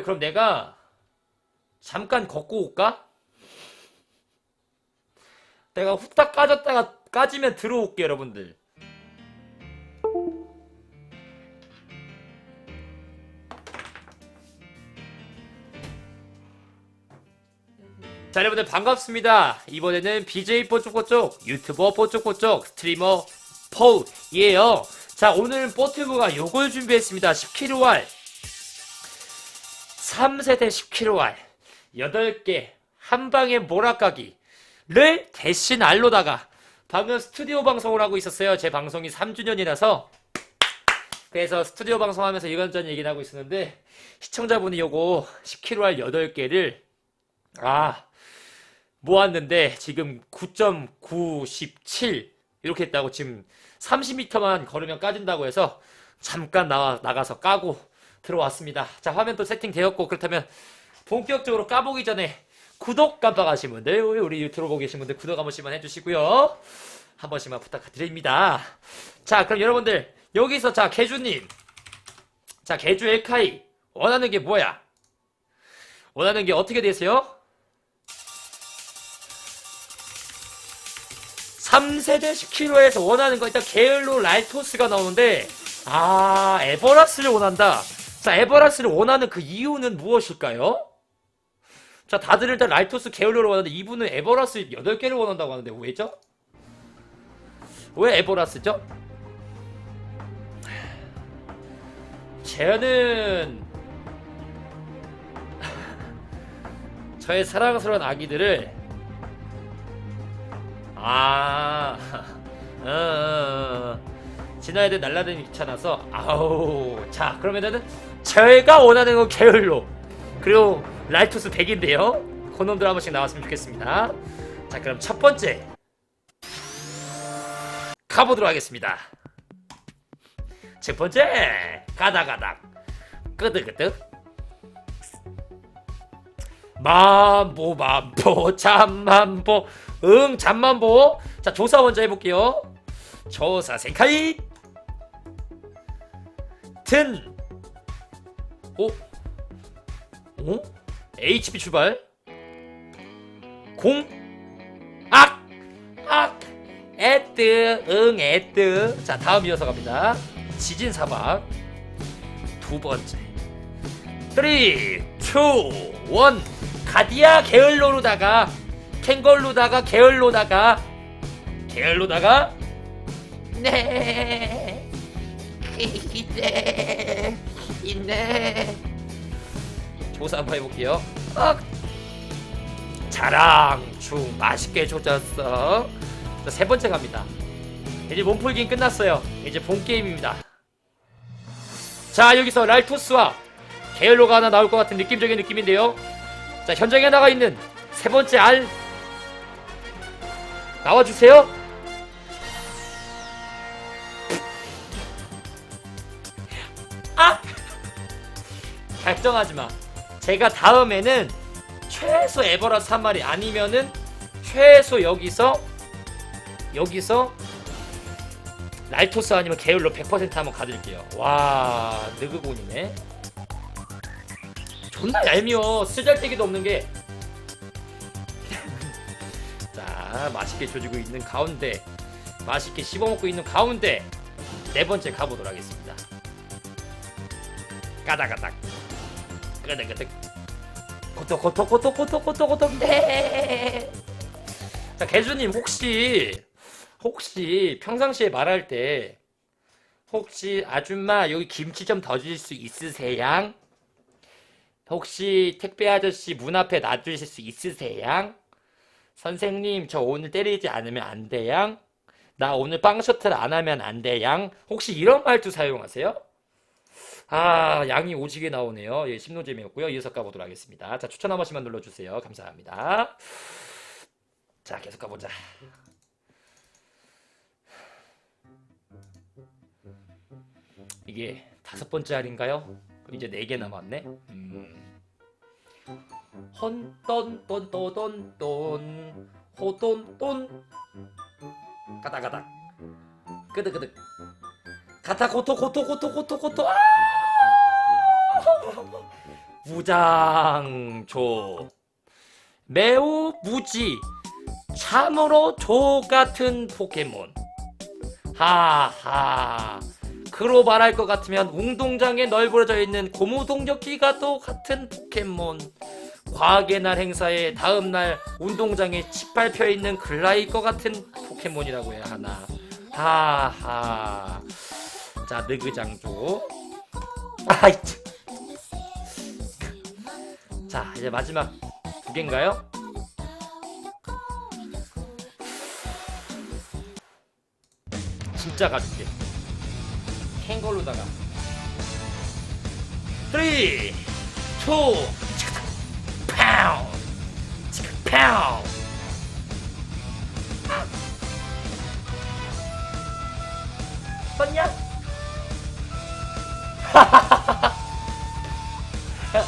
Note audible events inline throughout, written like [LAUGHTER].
그럼 내가 잠깐 걷고 올까? 내가 후딱 까졌다가 까지면 들어올게 여러분들. 자 여러분들 반갑습니다. 이번에는 BJ 뽀쪽뽀쪽 유튜버 뽀쪽뽀쪽 스트리머 포우예요. 자 오늘 뽀튜브가 요걸 준비했습니다. 10kg알 3세대 10kg알 8개 한 방에 몰아가기를 대신 알로다가 방금 스튜디오 방송을 하고 있었어요. 제 방송이 3주년이라서 그래서 스튜디오 방송하면서 이런저런 얘기를 하고 있었는데 시청자분이 요거 10kg알 8개를 아 모았는데 지금 9.97 이렇게 했다고 지금 30m만 걸으면 까진다고 해서 잠깐 나와 나가서 까고 들어왔습니다. 자 화면 또 세팅되었고 그렇다면 본격적으로 까보기 전에 구독 깜빡하신 분들 우리 유튜브 보고 계신 분들 구독 한 번씩만 해주시고요. 한 번씩만 부탁드립니다. 자 그럼 여러분들 여기서 자 개주님 자 개주 엘카이 원하는 게 뭐야? 원하는 게 어떻게 되세요? 3세대 10kg에서 원하는 거 일단 게을로 라이토스가 나오는데 아 에버라스를 원한다 자 에버라스를 원하는 그 이유는 무엇일까요? 자 다들 일단 라이토스 게을로를 원하는데 이분은 에버라스 8개를 원한다고 하는데 왜죠? 왜 에버라스죠? 저는 [LAUGHS] 저의 사랑스러운 아기들을 아, [LAUGHS] 어, 어, 어. 지나야 돼 날라다니기 귀찮아서 아우 자 그러면은 저희가 원하는 건 게을로. 그리고 라이토스 100인데요. 그놈들 한 번씩 나왔으면 좋겠습니다. 자 그럼 첫 번째. 가보도록 하겠습니다. 첫 번째. 가다가닥. 끄득끄득. 만보 만보 잠만보. 응 잠만보. 자 조사 먼저 해볼게요. 조사 세카이 튼 오? 오? HP 출발? 공? 악! 악! 에뜨 응 에뜨 자 다음 이어서 갑니다. 지진 사막. 두 번째. 3 2 1 가디아 게을로로다가 캥걸로다가 게을로다가 게을로다가 네. [LAUGHS] 네, 네. 조사 한번 해볼게요. 어. 자랑 중 맛있게 조졌어. 자, 세 번째 갑니다. 이제 몸풀기는 끝났어요. 이제 본 게임입니다. 자 여기서 랄토스와 게을로가 하나 나올 것 같은 느낌적인 느낌인데요. 자 현장에 나가 있는 세 번째 알 나와주세요. 걱정하지 마. 제가 다음에는 최소 에버라스 한 마리 아니면은 최소 여기서 여기서 랄토스 아니면 게을로 100% 한번 가드릴게요. 와, 느그곤이네. 존나 얄미워. 쓰잘데기도 없는 게. [LAUGHS] 자, 맛있게 조지고 있는 가운데, 맛있게 씹어먹고 있는 가운데, 네 번째 가보도록 하겠습니다. 까닥까닥. 끄덕끄덕. 고톡고톡고톡고톡고톡고톡. 네. 자, 개주님 혹시 혹시 평상시에 말할 때 혹시 아줌마 여기 김치 좀 더 주실 수 있으세요? 혹시 택배 아저씨 문 앞에 놔주실 수 있으세요? 선생님 저 오늘 때리지 않으면 안 돼요? 나 오늘 빵 셔틀 안 하면 안 돼요? 혹시 이런 말투 사용하세요? 아 양이 오지게 나오네요. 예, 심노잼이었고요. 이어서 가보도록 하겠습니다. 자 추천 한 번씩만 눌러주세요. 감사합니다. 자 계속 가보자. 이게 다섯 번째 알인가요? 이제 네 개 남았네. 음. 헌돈 돈돈돈 돈 호돈돈 가다가다 끄득끄득 가타 고토 고토 고토 고토 고토. 아! 무장조. 매우 무지 참으로 조 같은 포켓몬. 하하. 그로 말할 것 같으면 운동장에 널브러져 있는 고무동력기가 또 같은 포켓몬. 과학의 날 행사의 다음 날 운동장에 짓밟혀 있는 글라이거 같은 포켓몬이라고 해야 하나? 하하 자 느그장조 아이 참. 자 이제 마지막 두 개인가요? 진짜 가줄게. 캥거루다가. 3 2 파우 파우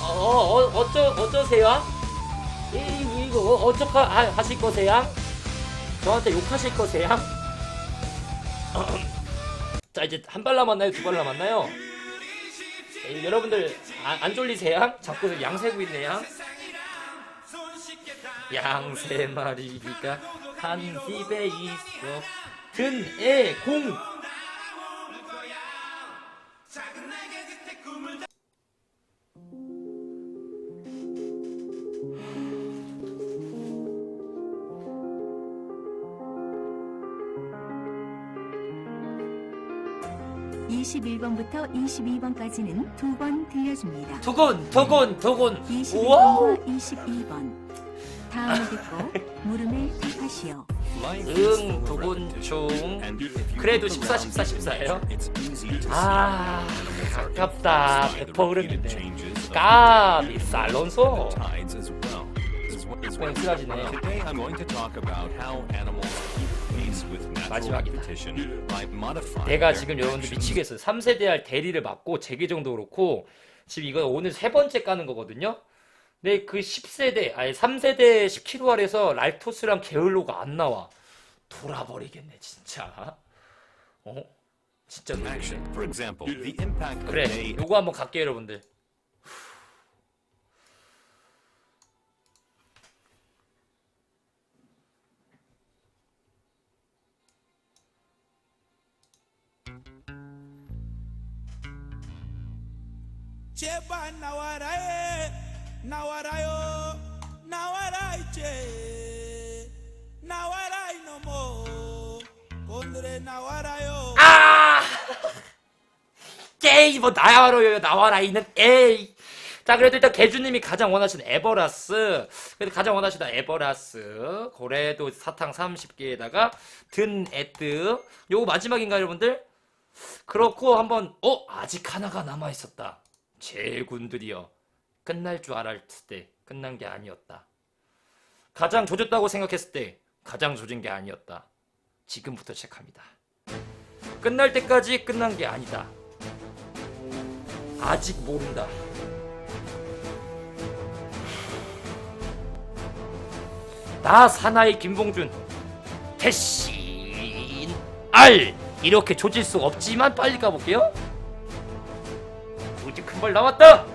어, 어, 어쩌, 어쩌세요? 이, 이거, 어, 어쩌, 하, 하실 거세요? 저한테 욕하실 거세요? [CLEARS THROAT] 자, 이제 한 발 남았나요? 두 발 남았나요? 에이, 여러분들, 안, 안 졸리세요? 자꾸 양 세고 있네요? 양세 마리가 한 집에 있어. 든 에 공. 이십일 번부터 22번까지는 두 번 들려줍니다. 두근, 두근, 두근. 21번과 22번. 다음을 듣고 물음을 답하시오. 응, 두근, 중. 그래도 14, 14, 14예요? 아, 아깝다. 100% 흐름인데. 까비, 살론소. 네, 쓰라지네요. 마지막이다. 내가 지금 여러분들 미치겠어요. 3세대 할 대리를 맡고 재계정도 그렇고 지금 이거 오늘 세 번째 까는 거거든요. 근데 그 10세대 아니 3세대 10kg알에서 랄토스랑 게을로가 안 나와. 돌아버리겠네 진짜. 어? 진짜 of 그래. 요거 한번 갈게요 여러분들. Cheba nawarae, nawarayo, nawarai che, nawarai no mo, kondre nawarayo. 아! 게이 [LAUGHS] 뭐 나와라요 나와라 이는 에이. 자 그래도 일단 개주님이 가장 원하시는 에버라스 그래도 가장 원하시는 에버라스 고래도 사탕 30개에다가 든 에뜨 요거 마지막인가 여러분들? 그렇고 한번 어 아직 하나가 남아 있었다. 제군들이여. 끝날 줄 알았을 때 끝난 게 아니었다. 가장 조졌다고 생각했을 때 가장 조진 게 아니었다. 지금부터 시작합니다. 끝날 때까지 끝난 게 아니다. 아직 모른다. 나 사나이 김봉준 대신 알 이렇게 조질 수 없지만 빨리 가볼게요. 우지 큰발 나왔다.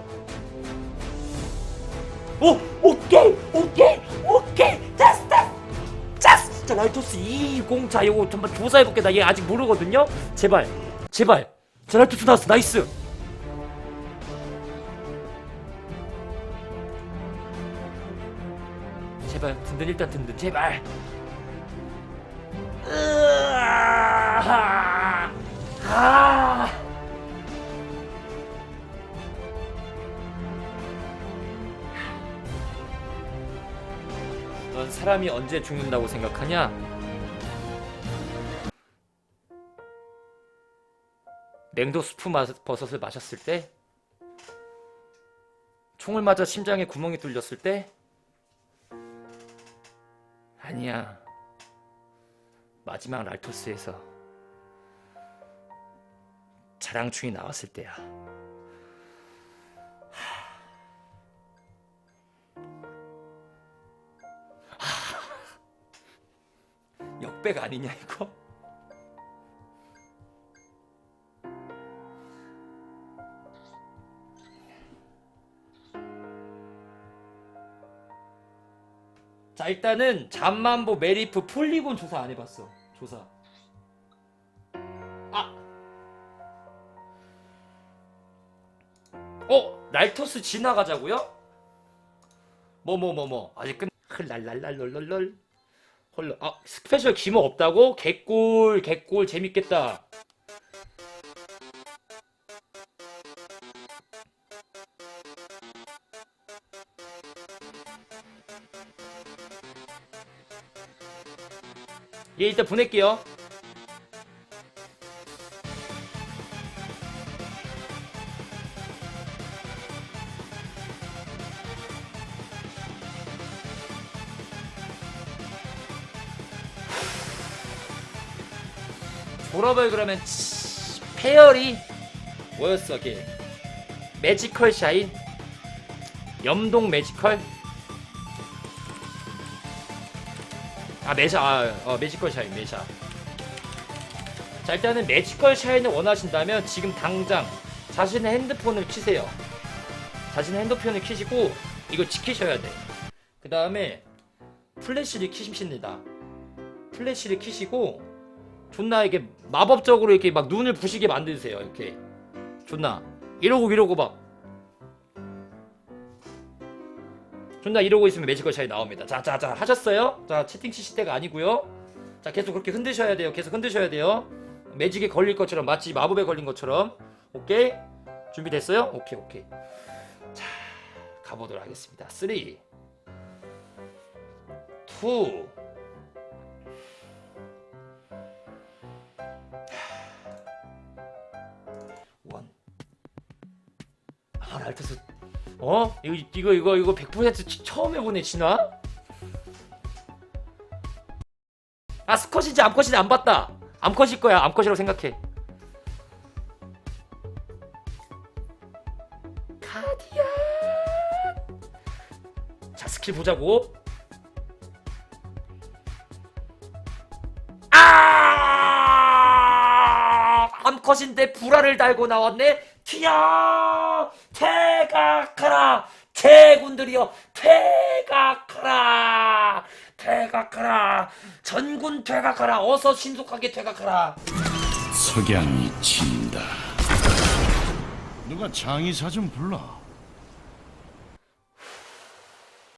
오 오케이 오케이 오케이. 됐어 됐어. 진짜 랄토스 2공자 이거 한번 조사해볼게. 나 얘 아직 모르거든요. 제발 제발. 자 랄토스 나왔어. 나이스. 제발 든든 일단 든든. 제발 으아 아넌 사람이 언제 죽는다고 생각하냐? 냉도 수프 마- 버섯을 마셨을 때? 총을 맞아 심장에 구멍이 뚫렸을 때? 아니야. 마지막 랄토스에서 자랑충이 나왔을 때야. 하... 역백 아니냐 이거? 자 일단은 잠만보 메리프 폴리곤 조사 안 해봤어 조사 날토스 지나가자고요? 뭐 뭐 뭐 뭐. 아직 끝 헐랄랄랄롤롤롤. 헐, 아 스페셜 기모 없다고? 개꿀 개꿀. 재밌겠다. 얘 일단 보낼게요 졸업을 그러면 치- 페어리 뭐였어 걔 매지컬 샤인. 염동 매지컬. 아 매샤 아, 어, 매지컬 샤인 매샤. 자 일단은 매지컬 샤인을 원하신다면 지금 당장 자신의 핸드폰을 키세요. 자신의 핸드폰을 키시고 이거 지키셔야 돼그 다음에 플래시를 키십니다. 플래시를 키시고 존나 이게 마법적으로 이렇게 막 눈을 부시게 만드세요 이렇게. 존나. 이러고 이러고 막. 존나 이러고 있으면 매지컬 샤이 나옵니다. 자자자 하셨어요? 자 채팅 치실 때가 아니고요. 자 계속 그렇게 흔드셔야 돼요. 계속 흔드셔야 돼요. 매직에 걸릴 것처럼 마치 마법에 걸린 것처럼. 오케이? 준비됐어요? 오케이 오케이. 자 가보도록 하겠습니다. 3 2 아, 랄터스. 어? 이거 이거 이거 이거 100% 치- 처음 해보네 진화. 아 스컷인지 암컷인지 안 봤다. 암컷일 거야. 암컷이라고 생각해. 가디언. 자 스킬 보자고. 아! 암컷인데 불알을 달고 나왔네. 튀어! 퇴각하라! 제군들이여 퇴각하라! 퇴각하라! 전군 퇴각하라! 어서 신속하게 퇴각하라! 석양이 친다. 누가 장의사 좀 불러.